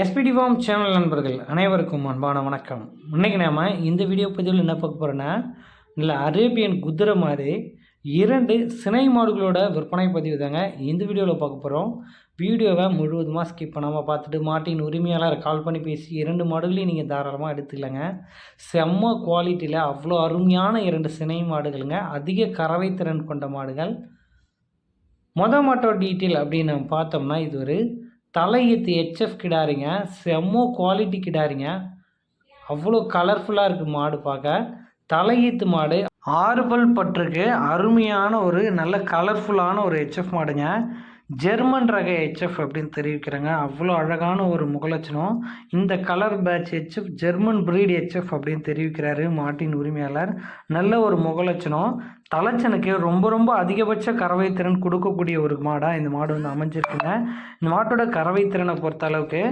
SPD form channel நண்பர்கள் அனைவருக்கும் அன்பான வணக்கம். இன்றைக்கி நாம் இந்த வீடியோ பதிவில் என்ன பார்க்க போகிறோன்னா நல்ல அரேபியன் குதிரை மாதிரி இரண்டு சினை மாடுகளோட விற்பனை பதிவு தாங்க இந்த வீடியோவில் பார்க்க போகிறோம் வீடியோவை முழுவதுமாக ஸ்கிப் பண்ணாமல் பார்த்துட்டு மாட்டின் உரிமையாளர் கால் பண்ணி பேசி இரண்டு மாடுகளையும் நீங்கள் தாராளமாக எடுத்துக்கலாங்க. செம்ம குவாலிட்டியில் அவ்வளோ அருமையான இரண்டு சினை மாடுகளுங்க. அதிக கறவை திறன் கொண்ட மாடுகள். மொத மாட்டோட டீட்டெயில் அப்படின்னு நம்ம பார்த்தோம்னா இது ஒரு தலையீத்து ஹெச்எஃப் கிடாரிங்க செம்ம குவாலிட்டி கிடாரிங்க. அவ்வளோ கலர்ஃபுல்லாக இருக்குது மாடு பார்க்க தலையீத்து மாடு. ஆறுபல் பற்றுக்கு அருமையான ஒரு நல்ல கலர்ஃபுல்லான ஒரு ஹெச்எஃப் மாடுங்க. ஜெர்மன் ரக ஹெச்எஃப் அப்படின்னு தெரிவிக்கிறாங்க. அவ்வளோ அழகான ஒரு முகலட்சணம். இந்த colour patch HF German breed HF அப்படின்னு தெரிவிக்கிறாரு மாட்டின் உரிமையாளர். நல்ல ஒரு முகலட்சணம். தலைச்சனுக்கு ரொம்ப ரொம்ப அதிகபட்ச கறவை திறன் கொடுக்கக்கூடிய ஒரு மாடாக இந்த மாடு வந்து அமைஞ்சிருக்குங்க. இந்த மாட்டோட கறவை திறனை பொறுத்த அளவுக்கு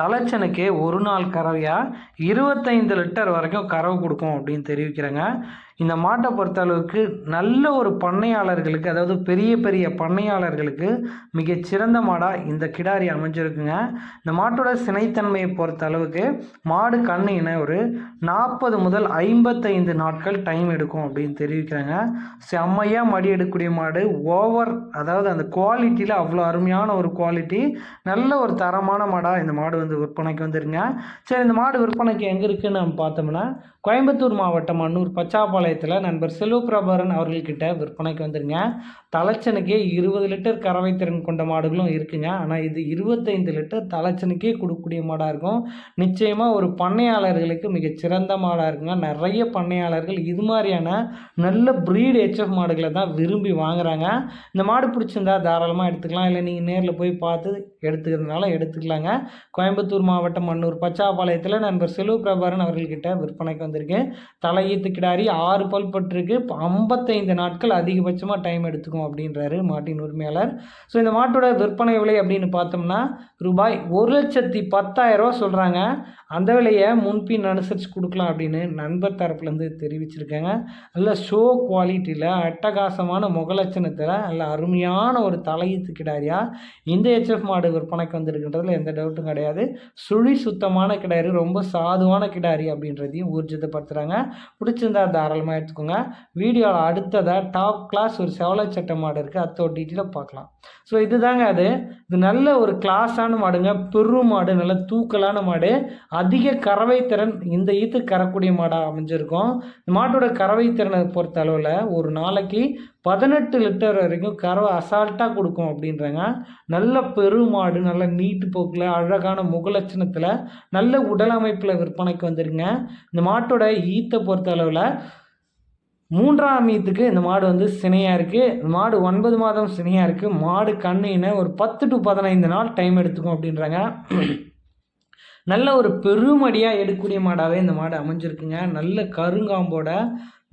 தலைச்சனுக்கு ஒரு நாள் கறவையாக இருபத்தைந்து லிட்டர் வரைக்கும் கறவை கொடுக்கும் அப்படின்னு தெரிவிக்கிறாங்க. இந்த மாட்டை பொறுத்த அளவுக்கு நல்ல ஒரு பண்ணையாளர்களுக்கு அதாவது பெரிய பெரிய பண்ணையாளர்களுக்கு மிக சிறந்த மாடாக இந்த கிடாரி அமைஞ்சிருக்குங்க. இந்த மாட்டோட சினைத்தன்மையை பொறுத்த அளவுக்கு மாடு கண்ணின ஒரு நாற்பது முதல் ஐம்பத்தைந்து நாட்கள் டைம் எடுக்கும் அப்படின்னு தெரிவிக்கிறாங்க. செம்மையாக மடி எடுக்கக்கூடிய மாடு. ஓவர் அதாவது அந்த குவாலிட்டியில் அவ்வளோ அருமையான ஒரு குவாலிட்டி நல்ல ஒரு தரமான மாடாக இந்த மாடு வந்து விற்பனைக்கு வந்துருங்க. சரி இந்த மாடு விற்பனைக்கு எங்கே இருக்குன்னு நம்ம பார்த்தோம்னா கோயம்புத்தூர் மாவட்டம் அன்னூர் பச்சாப்பாளையத்தில் நண்பர் செல்வபிரபாரன் அவர்கள்கிட்ட விற்பனைக்கு வந்துருங்க. தலைச்சனுக்கே இருபது லிட்டர் கறவை திறன் கொண்ட மாடுகளும் இருக்குங்க. ஆனால் இது இருபத்தைந்து லிட்டர் தலைச்சனுக்கே கொடுக்கக்கூடிய மாடாக இருக்கும். நிச்சயமாக ஒரு பண்ணையாளர்களுக்கு மிகச்சிறந்த மாடாக இருக்குங்க. நிறைய பண்ணையாளர்கள் இது மாதிரியான நல்ல ப்ரீடு ஹெச்எஃப் மாடுகளை தான் விரும்பி வாங்குறாங்க. இந்த மாடு பிடிச்சிருந்தா தாராளமாக எடுத்துக்கலாம். இல்லை நீங்கள் நேரில் போய் பார்த்து எடுத்துக்கிறதுனால எடுத்துக்கலாங்க. கோயம்புத்தூர் மாவட்டம் மண்ணூர் பச்சாபாளையத்தில் நண்பர் செல்வ பிரபாரன் அவர்கள்கிட்ட விற்பனைக்கு வந்திருக்கு தலையீத்து கிடாரி ஆறு பல் பட்டிருக்கு. ஐம்பத்தைந்து நாட்கள் அதிகபட்சமாக டைம் எடுத்துக்கும் அப்படின்றாரு மாட்டின் உரிமையாளர். ஸோ இந்த மாட்டோட விற்பனை விலை அப்படின்னு பார்த்தோம்னா ரூபாய் ஒரு லட்சத்தி பத்தாயிரம் ரூபா சொல்கிறாங்க அந்த விலையை முன்பின் அனுசரித்து கொடுக்கலாம் அப்படின்னு நண்பர் தரப்புலேருந்து தெரிவிச்சிருக்காங்க. நல்ல ஷோ குவாலிட்டி குவாலிட்டியில் அட்டகாசமான முகலட்சணத்தில் நல்ல அருமையான ஒரு தலையீத்து கிடாரியா இந்த ஹெச்எஃப் மாடு விற்பனைக்கு வந்திருக்கின்றதுல எந்த டவுட்டும் கிடையாது. சுழி சுத்தமான கிடாரி ரொம்ப சாதுவான கிடாரி அப்படின்றதையும் ஊர்ஜிதப்படுத்துகிறாங்க பிடிச்சிருந்தா தாராளமாக எடுத்துக்கோங்க. வீடியோவில் அடுத்ததாக டாப் கிளாஸ் ஒரு செவலை சட்டை மாடு இருக்குது அதோட டீட்டெயிலாக பார்க்கலாம். ஸோ இதுதாங்க அது. இது நல்ல ஒரு கிளாஸான மாடுங்க. பெரும் மாடு நல்ல தூக்கலான மாடு. அதிக கறவை திறன் இந்த ஈத்து கறக்கூடிய மாடாக அமைஞ்சிருக்கும். இந்த மாட்டோட கறவை திறனை பொறுத்த அளவில் ஒரு நாளைக்கு பதினெட்டு லிட்டர் வரைக்கும் கறவை அசால்ட்டாக கொடுக்கும் அப்படின்றாங்க. நல்ல பெருமாடு நல்ல நீட்டு போக்கில் அழகான முகலட்சணத்தில் நல்ல உடல் அமைப்பில் விற்பனைக்கு வந்துருங்க. இந்த மாட்டோட ஈத்தை பொறுத்த அளவில் மூன்றாம் மீத்துக்கு இந்த மாடு வந்து சினையாக இருக்குது மாடு ஒன்பது மாதம் சினையாக இருக்குது மாடு கண்ணின ஒரு பத்து டு பதினைந்து நாள் டைம் எடுத்துக்கும் அப்படின்றாங்க. நல்ல ஒரு பெருமடியாக எடுக்கக்கூடிய மாடாகவே இந்த மாடு அமைஞ்சிருக்குங்க. நல்ல கருங்காம்போட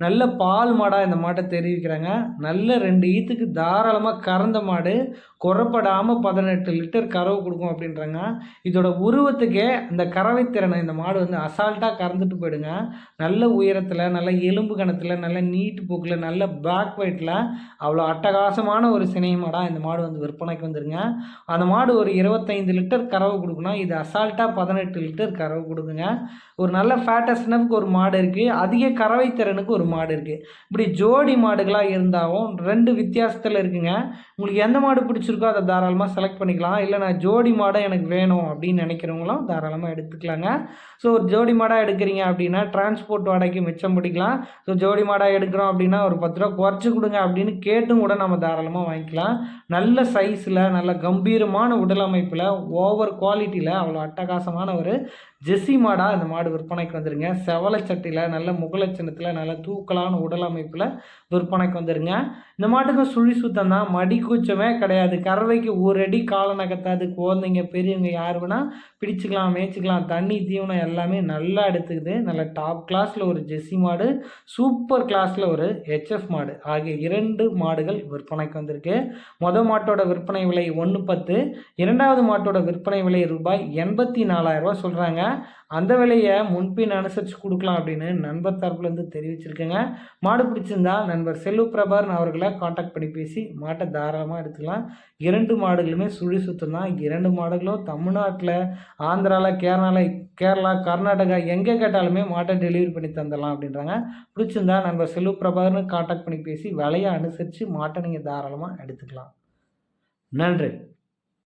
நல்ல பால் மாடாக இந்த மாட்டை தெரிவிக்கிறாங்க. நல்ல ரெண்டு ஈத்துக்கு தாராளமாக கறந்த மாடு குறப்படாமல் பதினெட்டு லிட்டர் கறவை கொடுக்கும் அப்படின்றாங்க. இதோட உருவத்துக்கே இந்த கறவை திறனை இந்த மாடு வந்து அசால்ட்டாக கறந்துட்டு போயிடுங்க. நல்ல உயரத்தில் நல்ல எலும்பு கணத்தில் நல்ல நீட்டு போக்கில் நல்ல பேக் வெயிட்டில் அவ்வளோ அட்டகாசமான ஒரு சினை மாடாக இந்த மாடு வந்து விற்பனைக்கு வந்துருங்க. அந்த மாடு ஒரு இருபத்தைந்து லிட்டர் கறவை கொடுக்கணும் இது அசால்ட்டாக பதினெட்டு லிட்டர் கறவை கொடுக்குங்க. ஒரு நல்ல ஃபேட்டஸ்னப்புக்கு ஒரு மாடு இருக்குது அதிக கறவை திறனுக்கு ஒரு மாடு இருக்குது இப்படி ஜோடி மாடுகளாக இருந்தாலும் ரெண்டு வித்தியாசத்தில் இருக்குங்க. உங்களுக்கு எந்த மாடு பிடிச்சிருக்கோ அதை தாராளமாக செலக்ட் பண்ணிக்கலாம். இல்லை நான் ஜோடி மாடை எனக்கு வேணும் அப்படின்னு நினைக்கிறவங்களும் தாராளமாக எடுத்துக்கலாங்க. ஸோ ஒரு ஜோடி மாடாக எடுக்கிறீங்க அப்படின்னா டிரான்ஸ்போர்ட் வாடகைக்கு மிச்சம் பிடிக்கலாம். ஸோ ஜோடி மாடாக எடுக்கிறோம் அப்படின்னா ஒரு பத்து ரூபா குறைச்சி கொடுங்க அப்படின்னு கேட்டும் கூட நம்ம தாராளமாக வாங்கிக்கலாம். நல்ல சைஸில் நல்ல கம்பீரமான உடல் அமைப்பில் ஓவர் குவாலிட்டியில் அவ்வளோ அட்டகாசமான ஒரு ஜெஸ்ஸி மாடாக இந்த மாடு விற்பனைக்கு வந்துருங்க. செவலை சட்டியில் நல்ல முகலட்சணத்தில் நல்ல தூக்கலான உடல் அமைப்பில் விற்பனைக்கு வந்துருங்க. இந்த மாட்டுக்கு சுழி சுத்தம் தான் மடி கூச்சமே கிடையாது. கறவைக்கு ஒரு அடி காலை நகத்தாது குழந்தைங்க பெரியவங்க யார் வேணால் பிடிச்சிக்கலாம் மேய்ச்சிக்கலாம். தண்ணி தீவனம் எல்லாமே நல்லா எடுத்துக்குது. நல்ல டாப் கிளாஸில் ஒரு ஜெஸ்ஸி மாடு சூப்பர் கிளாஸில் ஒரு ஹெச்எஃப் மாடு. ஆகிய இரண்டு மாடுகள் விற்பனைக்கு வந்திருக்கு. மொதல் மாட்டோட விற்பனை விலை ஒன்று பத்து. இரண்டாவது மாட்டோட விற்பனை விலை ரூபாய் எண்பத்தி நாலாயிரரூபா சொல்கிறாங்க அந்த விலையை முன்பின் அனுசரித்து கொடுக்கலாம் அப்படின்னு நண்பர் தரப்புலேருந்து தெரிவிச்சிருக்கேங்க. மாடு பிடிச்சிருந்தா நண்பர் செல்லு பிரபாரன் அவர்களை காண்டாக்ட் பண்ணி பேசி மாட்டை தாராளமாக எடுத்துக்கலாம். இரண்டு மாடுகளுமே சுழி சுத்தம் தான் இரண்டு மாடுகளும் தமிழ்நாட்டில் ஆந்திராவில் கேரளாவில் கேரளா கர்நாடகா எங்கே கேட்டாலுமே மாட்டை டெலிவரி பண்ணி தந்துடலாம் அப்படின்றாங்க. பிடிச்சிருந்தா நண்பர் செல்வ பிரபாகர்னு காண்டாக்ட் பண்ணி பேசி விலையை அனுசரித்து மாட்டை நீங்கள் தாராளமாக எடுத்துக்கலாம். நன்றி.